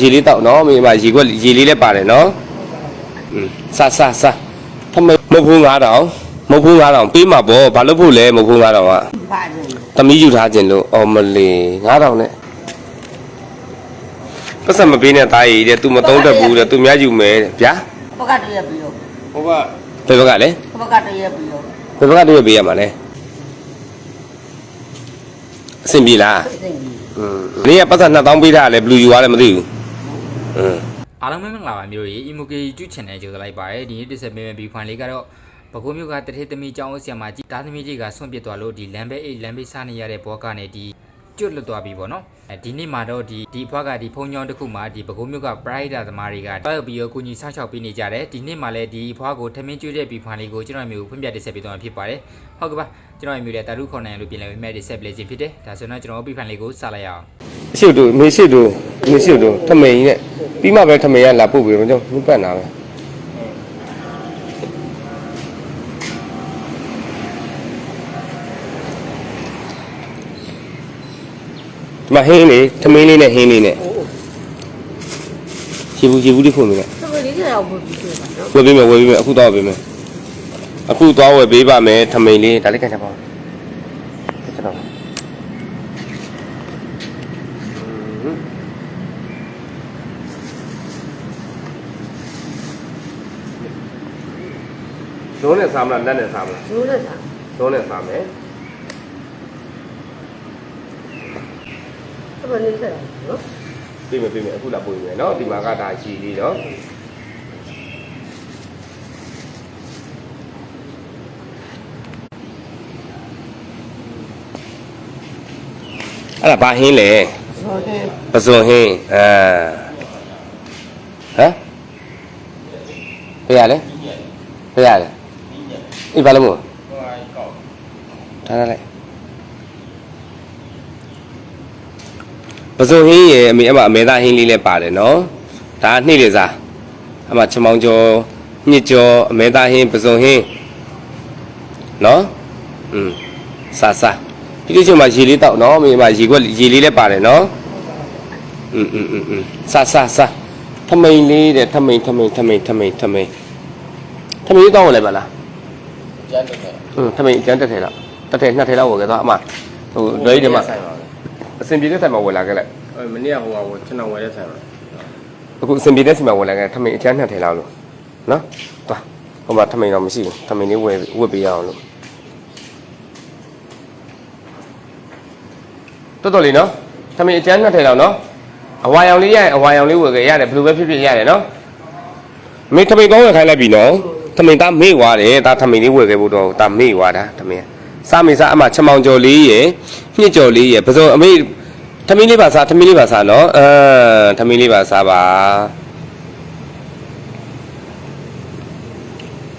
ရေလေးတောက်နော်မိမရေခွက်ရေလေးလည်းပါတယ်နော်စစစဖမေမုတ်ဖူး9000မုတ်ဖူး9000ပေးမှာပေါ့ဘာလို့ဖို့လဲမုတ်ဖူး9000ကသမီးယူထားခြင်းလို့အော်မလီ9000နဲ့ပတ်စံမပေးနဲ့တားရည်တဲ့သူမသုံးတတ်ဘူးတဲ့သူများယူမယ်တဲ့ဗျာဘကတရပြီးတော့ဟိုကဘယ်ဘကလဲဘကတရပြီးတော့ဘယ်ဘကတရပေးရမှာလဲအဆင်ပြေလားအင်းနေ့ကပတ်စံ2000ပေးထားတယ်ဘယ်လိုယူရလဲမသိဘူး အားလုံးပဲမင်္ဂလာပါမျိုးတွေ Emoji YouTube Channel ကြိုဆိုလိုက်ပါရစေဒီနေ့တစ်ဆက်ပေးမယ့်ဗီဖိုင်လေးကတော့ဘကိုးမျိုးကတထေသမီးကျောင်းအဆရာမကြီးတာသမီးကြီးကဆွန့်ပစ်သွားလို့ဒီလမ်းဘေးအိတ်လမ်းဘေးစားနေရတဲ့ဘောကနေဒီကျွတ်လွတ်သွားပြီပေါ့နော်အဲဒီနေ့မှာတော့ဒီဒီဘွားကဒီဖုံညောင်းတစ်ခုမှာဒီဘကိုးမျိုးက Pride သမားတွေကတောက်ပြီးတော့ကိုကြီးဆောက်ရှောက်ပေးနေကြတယ်ဒီနေ့မှာလည်းဒီဘွားကိုထမင်းကျွေးတဲ့ဗီဖိုင်လေးကိုကျွန်တော်မျိုးဖွင့်ပြတစ်ဆက်ပေးသွားမှာဖြစ်ပါတယ်ဟုတ်ကဲ့ပါကျွန်တော်မျိုးလည်းတာရုခေါ်နိုင်လို့ပြင်လဲပေးမယ့်တစ်ဆက်ပလေးခြင်းဖြစ်တယ်ဒါဆိုတော့ကျွန်တော်ဗီဖိုင်လေးကိုစလိုက်အောင်ရှစ်တို့မေရှစ်တို့ မေရှစ်တို့ထမိန်နဲ့ပြီးမှပဲထမိန်ကလာပုတ်ပြီးတော့ကျွန်တော်ပတ်နာပဲဒီမှာဟင်းလေးထမိန်လေးနဲ့ဟင်းလေးနဲ့ခြေဘူးခြေဘူးလေးဖွင့်ပြီနဲ့သူကလေးကတော့ဘုပြီးတော့နော်ဝယ်ပေးမယ်ဝယ်ပေးမယ်အခုတော့ဝယ်ပေးမယ်အခုသွားဝယ်ပေးပါမယ်ထမိန်လေးဒါလေးကန်ချပါဦး ဇုံးနဲ့စားမလားလက်နဲ့စားမလားရိုးလက်စားဇုံးနဲ့စားမယ်သူကလေးဆက်နော်ပြီးမယ်ပြီးမယ်အခုလာပို့မယ်နော်ဒီမှာကဒါရှိသေးနော်အဲ့ဒါဘာဟင်းလဲဆိုတော့ပဇွန်ဟင်းအာဟမ်ဘယ်ရလဲဘယ်ရလဲ အေးဘာလို့မို့ ဟိုကကောက် ထားထားလိုက်ပဇွန်ဟင်းရဲ့အမေအမအမေသားဟင်းလေးလည်းပါတယ်နော်ဒါကနှိမ့်လေစားအမချမောင်ကျော်ညစ်ကျော်အမေသားဟင်းပဇွန်ဟင်းနော်อืมစားစားဒီလိုချိန်မှာရေလေးတောက်နော်အမေအမရေခွက်ရေလေးလည်းပါတယ်နော် อืมอืมอืมอืมซาซาซาทำไมလေးတဲ့ထမိန်ထမိန်ထမိန်ထမိန်ထမိန်ထမိန်တောင်းလဲပါလား ကျန်တယ်อืมထမိန်အကျန်းတက်ထဲလောက်တက်ထဲနှစ်ထဲလောက်ဝယ်ခဲ့သွားအမဟိုလွယ်ကြီးတယ်မဆိုင်ပါအစင်ပြေတဲ့ဆိုင်မှာဝယ်လာခဲ့လိုက်အဲမနေ့ကဟိုကဟိုကျွန်တော်ဝယ်တဲ့ဆိုင်ပါအခုအစင်ပြေတဲ့ဆိုင်မှာဝယ်လာခဲ့ထမိန်အကျန်းနှစ်ထဲလောက်လို့နော်သွားဟိုမှာထမိန်တော့မရှိဘူးထမိန်လေးဝယ်ဝယ်ပေးရအောင်လို့တော်တော်လေးနော်ထမိန်အကျန်းနှစ်ထဲလောက်နော်အဝါရောင်လေးရရင်အဝါရောင်လေးဝယ်ခဲ့ရတယ်ဘယ်လိုပဲဖြစ်ဖြစ်ရတယ်နော်မေထမိန်ကောင်းရခိုင်းလိုက်ပြီနော် ထမိန်သားမေ့သွားတယ်ဒါထမိန်လေးဝယ်ခဲ့ဖို့တော့ဒါမေ့သွားတာထမိန်စားမေစားအမချမောင်ကျော်လေးရယ်ညှစ်ကျော်လေးရယ်ပစုံအမေထမင်းလေးပါစားထမင်းလေးပါစားနော်အဲထမင်းလေးပါစားပါ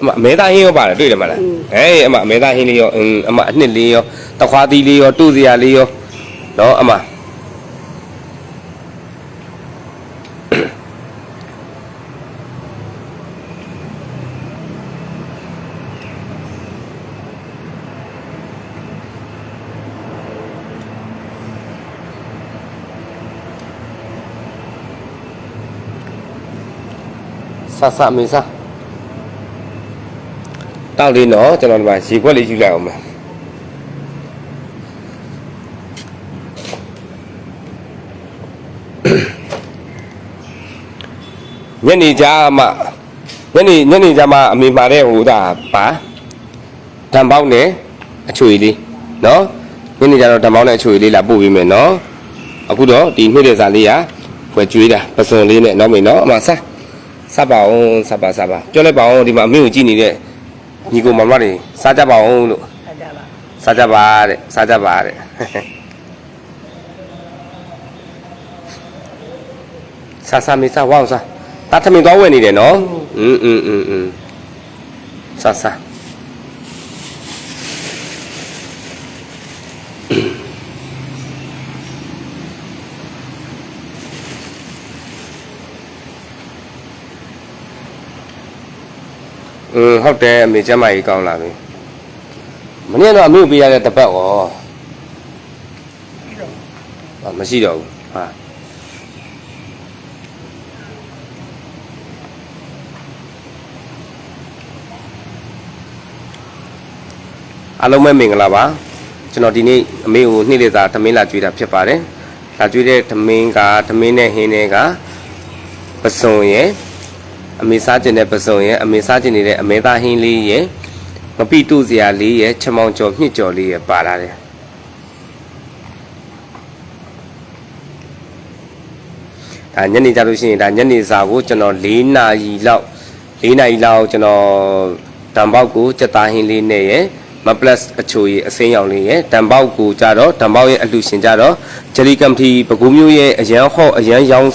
အမအမဲသားဟင်းရောပါတယ်တွေ့တယ်မလားဟဲ့အမအမဲသားဟင်းလေးရောအင်းအမအနှစ်လေးရောတခွားသီးလေးရောတူစရာလေးရောနော်အမ ဆဆမေးစားတောက်လေးနော်ကျွန်တော်ဒီမှာရေခွက်လေးယူလိုက်အောင်မယ်ညနေကြမှာညနေညနေကြမှာအမေမှာတဲ့ဟိုဒါပါဓာန်ပေါက်နဲ့အချွေလေးနော်ညနေကြတော့ဓာန်ပေါက်နဲ့အချွေလေးလာပို့ပေးမယ်နော်အခုတော့ဒီနှိမ့်တဲ့စာလေးကဖွယ်ကျွေးတာပစုံလေးနဲ့နော်မေနော်အမစား စပ်ပါအောင်စပ်ပါစပ်ပါပြောလိုက်ပါအောင်ဒီမှာအမေကိုကြည့်နေတဲ့ညီကိုမမတွေစားကြပါအောင်လို့ ဆက်ကြပါ စားကြပါတဲ့စားကြပါတဲ့ဆာဆာမေဆာဝေါဆာတာထမင်းသွားဝယ်နေတယ်နော်อืมอืมอืมอืมဆာဆာ อืมဟုတ်တယ်အမေကျမ်းမာကြီးကောင်းလာပြီမနေ့တော့အမေပေးရတဲ့တပတ်ရောဟာမရှိတော့ဘူးဟာအားလုံးပဲမင်္ဂလာပါကျွန်တော်ဒီနေ့အမေကိုနေ့လည်စာသမင်းလာကြွေးတာဖြစ်ပါတယ်လာကြွေးတဲ့သမင်းကသမင်းနဲ့ဟင်းတွေကပစုံရယ် အမေစားကျင်တဲ့ပစုံရဲ့အမေစားကျင်နေတဲ့အမေသားဟင်းလေးရဲ့မပိတုစရာလေးရဲ့ချမောင်ကျော်မြင့်ကျော်လေးရဲ့ပါလာတယ်ဒါညနေကြလို့ရှိရင်ဒါညနေစာကိုကျွန်တော်၄နာရီလောက်၄နာရီလောက်ကျွန်တော်တံပေါက်ကိုစက်သားဟင်းလေးနဲ့ရဲ့မပလတ်အချိုရည်အစင်းရောင်လေးရဲ့တံပေါက်ကိုကြတော့တံပေါက်ရဲ့အလှရှင်ကြတော့ဂျယ်လီကမ်ပတီပကူးမျိုးရဲ့အရန်ဟော့အရန်ရောင်း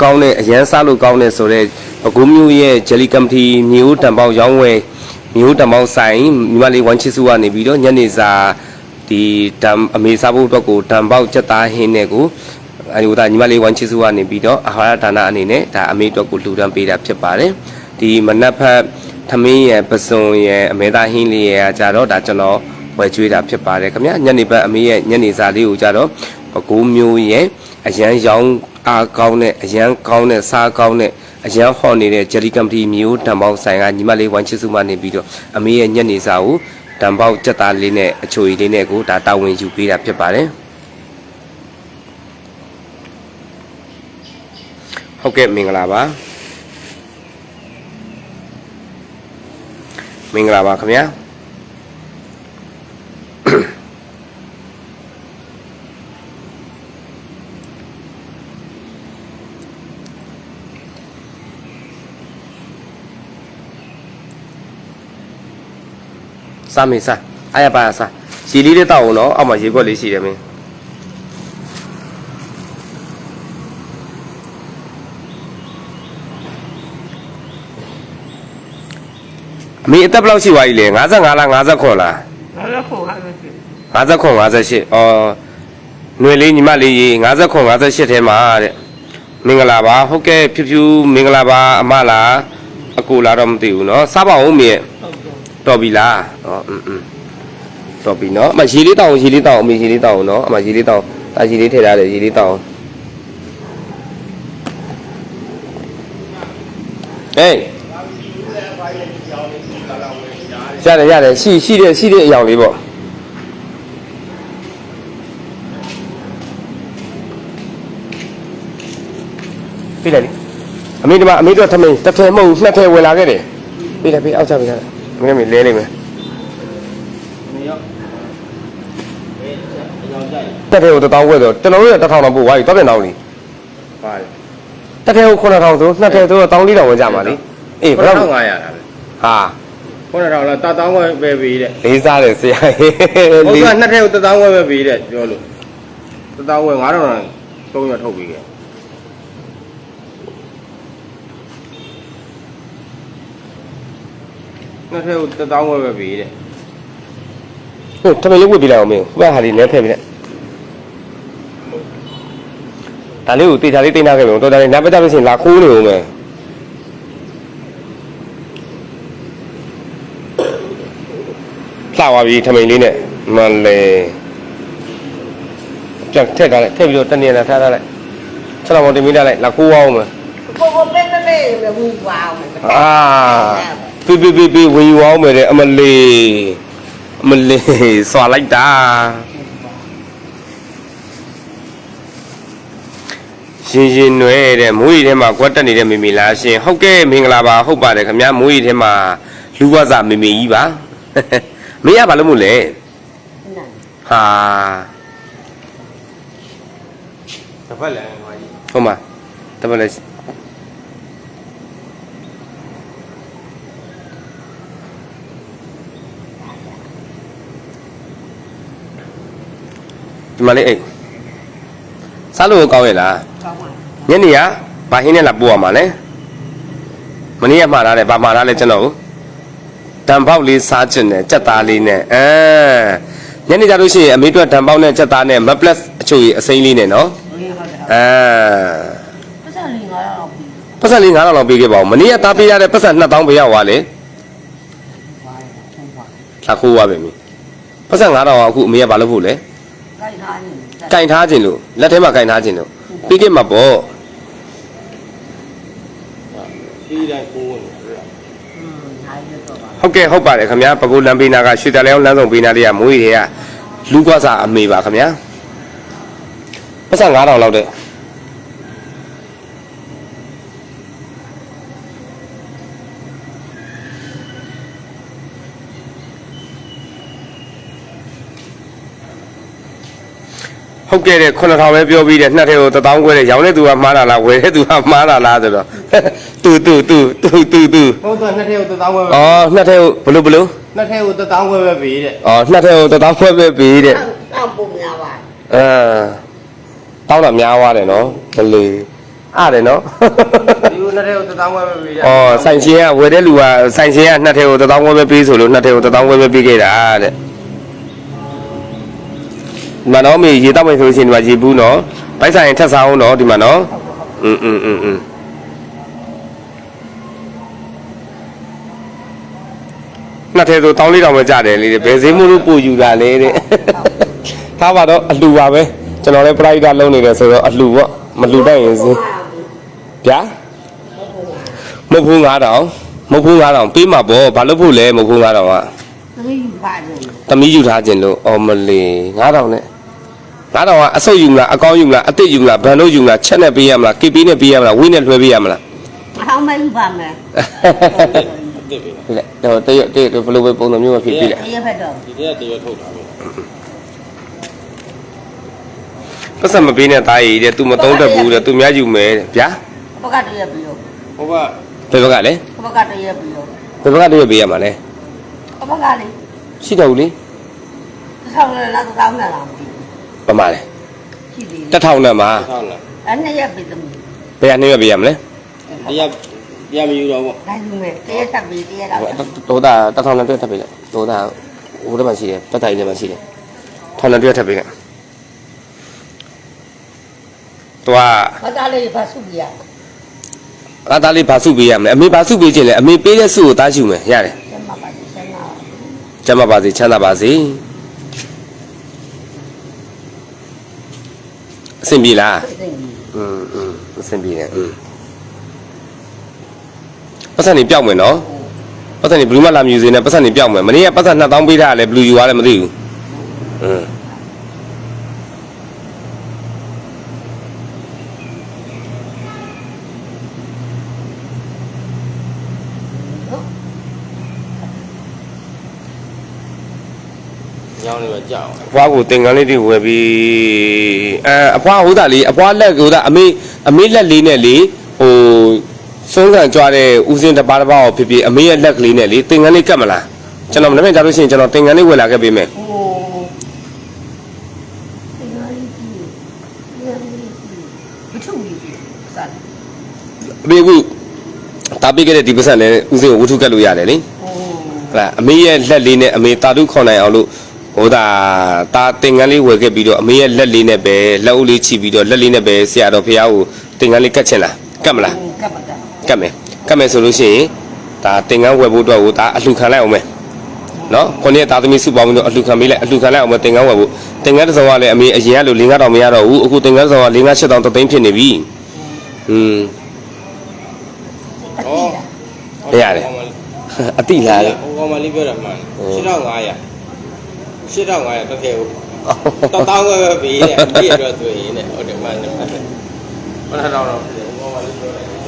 ကောင်းတဲ့အရန်စားလို့ကောင်းတဲ့ဆိုတော့ ပကူးမျိုးရဲ့ဂျယ်လီကမ်ပတီမျိုးတံပေါက်ရောင်းဝယ်မျိုးတံပေါက်ဆိုင်ညီမလေးဝမ်ချစ်စုကနေပြီးတော့ညနေစာဒီတံအမေစားဖို့အတွက်ကိုတံပေါက်စက်သားဟင်းနဲ့ကိုအဲဒီကညီမလေးဝမ်ချစ်စုကနေပြီးတော့အာဟာရဒါနအနေနဲ့ဒါအမေအတွက်ကိုလှူဒန်းပေးတာဖြစ်ပါတယ်ဒီမနက်ဖက်သမင်းရဲ့ပစုံရဲ့အမေသားဟင်းလေးရဲ့ကြတော့ဒါကျွန်တော်ဝယ်ကျွေးတာဖြစ်ပါတယ်ခင်ဗျညနေဘက်အမေရဲ့ညနေစာလေးကိုကြတော့ပကူးမျိုးရဲ့အရန်ရောင်းအားကောင်းတဲ့အရန်ကောင်းတဲ့စားကောင်းတဲ့ အရန်ဟော့နေတဲ့ဂျယ်လီကမ်ပတီမျိုးတံပေါင်းဆိုင်ကညီမလေးဝမ်ချစ်စုမှနေပြီးတော့အမေရဲ့ညနေစာကိုတံပေါက်စက်သားလေးနဲ့အချိုရည်လေးနဲ့ကိုဒါတာဝန်ယူပေးတာဖြစ်ပါတယ်ဟုတ်ကဲ့မင်္ဂလာပါမင်္ဂလာပါခင်ဗျာ စားမေးစားအားရပါစားရေလေးလေးတောက်အောင်နော်အောက်မှာရေခွက်လေးရှိတယ်မင်း အမေအသက်ဘယ်လောက်ရှိသွားပြီလဲ55လား59လား ဘာလို့ခေါ်ဟာလဲ 59 58အော်ຫນွေလေးညီမလေးရေ59 58ထဲမှာတဲ့မင်္ဂလာပါဟုတ်ကဲ့ဖြူဖြူမင်္ဂလာပါအမလားအကူလားတော့မသိဘူးเนาะစားပါဦးမေရဲ့ ဟု တ်ကဲ့ တော်ပြီလားဟောอืมอืมတော်ပြီเนาะအမရေလေးတောက်အောင်ရေလေးတောက်အောင်အမေရေလေးတောက်အောင်เนาะအမရေလေးတောက်တာရေလေးထည့်ထားတယ်ရေလေးတောက်အောင်ဟေးရတယ်ရတယ်ရှိရှိတဲ့ရှိတဲ့အရာလေးပေါ့ပြလိုက်လေအမေဒီမှာအမေတို့ထမင်းတစ်ထည်မဟုတ်ဘူးနှစ်ထည်ဝင်လာခဲ့တယ်ပြလိုက်ပြအောက်ချပြလိုက် မင်းမလဲလိမ့်မယ်နေရောက်ဘယ်အကြောင်းကြိုက်တက်ထဲကိုတစ်တောင်းခွဲဆိုကျွန်တော်တို့ကတစ်ထောင်တော့ပို့သွားပြီတော့ပြန်တော့လीပါတယ်တက်ထဲကို9000ဆိုနှစ်ထဲဆိုတော့1400ဝင်ကြမှာလीအေးဘယ်တော့9500တာပဲဟာ9000လားတတောင်းဝယ်ပဲပြီးတဲ့လေးစားတယ်ဆရာဟုတ်လေးကဲ့နှစ်ထည့်ကိုတတောင်းဝယ်ပဲပြီးတဲ့ပြောလို့တတောင်းဝယ်9000တော့သုံးရထုတ်ပြီးခဲ့ နှစ်ထည့်ကိုတတောင်းဝယ်ပဲပြီးတဲ့ဟုတ်ထမင်းလေးဝတ်ပြလိုက်အောင်မင်းဟိုဘက်ဟာဒီလဲထည့်ပြလိုက်ဒါလေးကိုတေချာလေးတင်ထားခဲ့ပြီတော်တော်လေးနပ်ပကြလို့ရှိရင်လာခိုးနေဦးမယ်လှသွားပြီထမင်းလေးနဲ့မလဲပြန်ထည့်ထားလိုက်ထည့်ပြီးတော့တနေလာထားထားလိုက်ဆက်တော့တင်မိထားလိုက်လာခိုးအောင်မယ်ကိုကိုပဲပဲပဲဘူးဝါအောင်အာ ပြပြပြပြဝင်ယူအောင်မယ်တဲ့အမလေးအမလေးစွာလိုက်တာရှင်ရှင်နွယ်တဲ့မိုးရီထဲမှာကွက်တက်နေတဲ့မိမိလားရှင်ဟုတ်ကဲ့မင်္ဂလာပါဟုတ်ပါတယ်ခင်ဗျာမိုးရီထဲမှာလူဝဇမိမိကြီးပါမင်းရဘာလို့မို့လဲဟာတစ်ဖက်လည်းဟိုကြီးဟုတ်မှာတပတ်လဲ ဒီမှာလေးအိတ်စားလို့ကောင်းရဲ့လားကောင်းပါညနေကဘာဟင်းနဲ့လာပို့ရမှာလဲမနေ့ကမှားထားတယ်ဗာမှားထားလဲကျွန်တော်တံပေါက်လေးစားချင်တယ်ကြက်သားလေးနဲ့အဲညနေကြလို့ရှိရင်အမေတို့တံပေါက်နဲ့ကြက်သားနဲ့မပလက်အချိုကြီးအစိမ်းလေးနဲ့နော်ဘူးဟုတ်တယ်အဲပတ်စံလေးငါတော့ပြီပတ်စံလေး9000လောက်ပေးခဲ့ပါဦးမနေ့ကသားပေးရတဲ့ပတ်စံ2000ပေးရသွားလေဝါရဆုံးပါလာခိုးသွားပြီမင်းပတ်စံ9000ကအခုအမေကဘာလုပ်ဖို့လဲ ကိုက်ထားနေကင်ထားခြင်းလို့လက်ထဲမှာကင်ထားခြင်းလို့ပြီးခဲ့မှာပေါ့ဒီတိုင်းကိုဝင်တယ်อืมဟာရတော့ပါဟုတ်ကဲ့ဟုတ်ပါတယ်ခင်ဗျာပကူလမ်းပေးနာကရွှေတလဲအောင်လမ်းဆောင်ပေးနာလေးကမွေးတွေကလူကွာစာအမေပါခင်ဗျာပတ်စံ9000လောက်တဲ့ ဟုတ်ကဲ့တဲ့9000ပဲပြောပြီးတဲ့နှစ်ထဲကို1000ခွဲတဲ့ရောင်းတဲ့သူကမှားတာလားဝယ်တဲ့သူကမှားတာလားဆိုတော့တူတူတူတူတူတူဟုတ်တယ်နှစ်ထဲကို1000ခွဲပဲဩနှစ်ထဲကိုဘလို့ဘလို့နှစ်ထဲကို1000ခွဲပဲပေးတဲ့ဩနှစ်ထဲကို1000ခွဲပဲပေးတဲ့တောင်းပုံများပါအဲတောင်းတာများွားတယ်နော်ဒလေအားတယ်နော်ဒီနှစ်ထဲကို1000ခွဲပဲပေးတဲ့ဩဆိုင်ရှင်ကဝယ်တဲ့လူကဆိုင်ရှင်ကနှစ်ထဲကို1000ခွဲပဲပေးဆိုလို့နှစ်ထဲကို1000ခွဲပဲပေးခဲ့တာတဲ့ ဒီမှာနော်မေရေတောက်မယ်ဆိုလို့ရှိရင်ဒီမှာရေဘူးနော်ပိုက်ဆိုင်ရင်ထက်စားအောင်နော်ဒီမှာနော်อืมอืมอืมอืมနှစ်ထဲဆို1400ပဲကြတယ်လေတဲ့ဘယ်ဈေးမို့လို့ပို့ယူတာလဲတဲ့ထားပါတော့အလှူပါပဲကျွန်တော်လည်း private လုံးနေတယ်ဆိုတော့အလှူပေါ့မလှူတတ်ရင်ဈေးဗျာမဟုတ်ဘူး9000မဟုတ်ဘူး9000ပေးမှာပေါ့ဘာလို့ဖို့လဲမဟုတ်ဘူး9000က သတိပါတယ် သမီးယူထားခြင်းလို့အော်မလီ9000နဲ့ 9000ကအဆုတ်ယူမလားအကောင်းယူမလားအစ်စ်ယူမလားဘန်တို့ယူမလားချက်နဲ့ပေးရမလား KP နဲ့ပေးရမလားဝင်းနဲ့လွှဲပေးရမလားအဟောင်းမယူပါမယ်တစ်ပေးဒီလေတော့တရတရဘယ်လိုပဲပုံစံမျိုးပဲဖြစ်ပြီလေတရဖက်တော့ဒီတည်းကတရထုတ်တာပဲပတ်စံမပေးနဲ့တားရည်တဲ့ तू မသုံးတတ်ဘူးတဲ့ तू များယူမယ်တဲ့ဗျာဘကတရပြီးတော့ဟိုကဘယ်ဘက်ကလဲဘကတရပြီးတော့ဘယ်ဘက်ကတရပေးရမှာလဲဘကလေးရှိတော့ဘူးလေဆောင်းလာတော့ကောင်းလာလားမသိ ပမာလဲရှိသေးတက်ထောင်နဲ့မှာထောင်းလားအဲ့နဲ့ရပြီးသမီးဘယ်ကနေရပေးရမလဲတရားတရားမယူတော့ဘူးဒါယူမယ်တရတက်ပြီးတရတော့ဒေါတာတက်ထောင်နဲ့တွေ့ထပ်ပေးလိုက်ဒေါတာဟိုထဲမှာရှိတယ်တက်တိုင်ထဲမှာရှိတယ်ထောင်နဲ့တွေ့ထပ်ပေးလိုက်တွားဘကလေးဘာစုပြရငါသားလေးဘာစုပေးရမလဲအမေဘာစုပေးခြင်းလဲအမေပေးတဲ့စုကိုတားယူမယ်ရတယ်ကျမပါဒီဆန်းလာကျမ်းမပါစေချမ်းသာပါစေ အဆင်ပြေလား သိပြီ อืมอืมအဆင်ပြေတယ်อืมပတ်စံနေပြောက်မယ်နော်ပတ်စံနေဘလူးမလာမြူစေနဲ့ပတ်စံနေပြောက်မယ်မနေ့ကပတ်စံ2000ပေးထားတယ်ဘလူးယူသွားတယ်မသိဘူးอืม ညောင်းနေပဲကြောက်အဖွားကိုသင်္ကန်းလေးတွေဝယ်ပြီးအဲအဖွားဟိုတာလေအဖွားလက်ဟိုတာအမေအမေလက်လေးနဲ့လေဟိုဆုံးခံကြွားတဲ့ဦးစင်းတစ်ပါးတစ်ပါးကိုဖြစ်ဖြစ်အမေရဲ့လက်ကလေးနဲ့လေသင်္ကန်းလေးကတ်မလားကျွန်တော်မနေ့ကကြားလို့ရှိရင်ကျွန်တော်သင်္ကန်းလေးဝယ်လာခဲ့ပေးမယ်ဟိုဒီလိုကြီးဒီလိုကြီးဘချုံကြီးစတယ်အမေအခုတာပေးခဲ့တဲ့ဒီပတ်စံနဲ့ဦးစင်းကိုဝှထုကတ်လို့ရတယ်လေဟိုဟုတ်လားအမေရဲ့လက်လေးနဲ့အမေတာတုခေါ်နိုင်အောင်လို့ ဟိုတာတာသင်္ကန်းလေးဝယ်ခဲ့ပြီးတော့အမေရဲ့လက်လေးနဲ့ပဲလက်ဦးလေးချီပြီးတော့လက်လေးနဲ့ပဲဆရာတော်ဖះကိုသင်္ကန်းလေးကတ်ချင်လားကတ်မလားကပ်ပါကပ်ကတ်မယ်ကတ်မယ်ဆိုလို့ရှိရင်ဒါသင်္ကန်းဝယ်ဖို့အတွက်ကိုဒါအလှခံလိုက်အောင်မယ်နော်ခုနှစ်သားသမီးစုပေါင်းပြီးတော့အလှခံပေးလိုက်အလှခံလိုက်အောင်မယ်သင်္ကန်းဝယ်ဖို့သင်္ကန်းတစ်စုံကလည်းအမေအရင်ကလို၄-၅တောင်မရတော့ဘူးအခုသင်္ကန်းတစ်စုံက၄-၅ချက်တောင်တသိန်းဖြစ်နေပြီอืมအတိလားရတယ်အတိလားလေဟိုကောင်မလေးပြောတာမှန်8500 8500တစ်ထည့်ကို1000ခွဲပဲပေးတဲ့ဒီအတွက်ဆိုရင်တဲ့ဟုတ်တယ်မှန်တယ်မှန်တယ်ဘာသာတော့တော့ဟိုကောင်မလေးပြောတယ်ဟို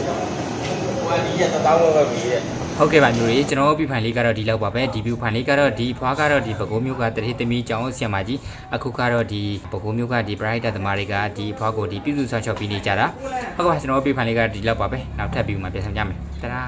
ကဒီရ1000ခွဲပဲပေးတဲ့ဟုတ်ကဲ့ပါမျိုးတွေကျွန်တော်တို့ပြဖိုင်လေးကတော့ဒီလောက်ပါပဲဒီ view ဖိုင်လေးကတော့ဒီဖွားကတော့ဒီပကိုးမျိုးကတတိသမီးကျောင်းဆရာမကြီးအခုကတော့ဒီပကိုးမျိုးကဒီ bright သမားတွေကဒီဖွားကိုဒီပြုစုဆောင်ရှောက်ပေးနေကြတာဟုတ်ကဲ့ပါကျွန်တော်တို့ပြဖိုင်လေးကတော့ဒီလောက်ပါပဲနောက်ထပ် view မှာပြန်ဆောင်ကြမယ်တဒါ